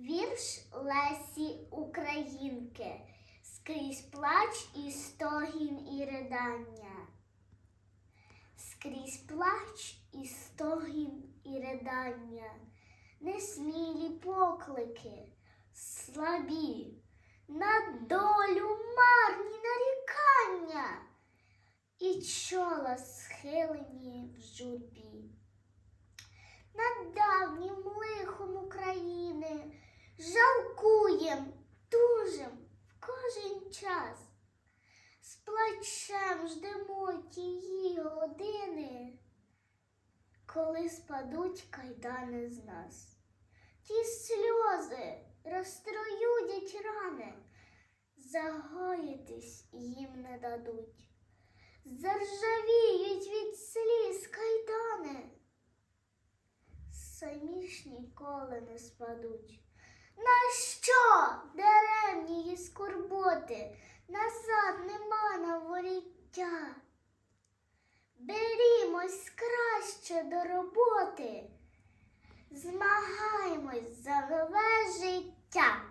Вірш Лесі Українки. Скрізь плач і стогін і ридання. Скрізь плач і стогін і ридання, несмілі поклики, слабі, на долю марні нарікання, і чола схилені в журбі. Над давнім жалкуєм, тужим в кожен час. З плачем ждемо тії години, коли спадуть кайдани з нас. Ті сльози розтроюдять рани, загоїтись їм не дадуть. Заржавіють від сліз кайдани, самі ж ніколи не спадуть. На що даремні скорботи? Назад нема на воріття. Берімось краще до роботи, змагаємось за нове життя.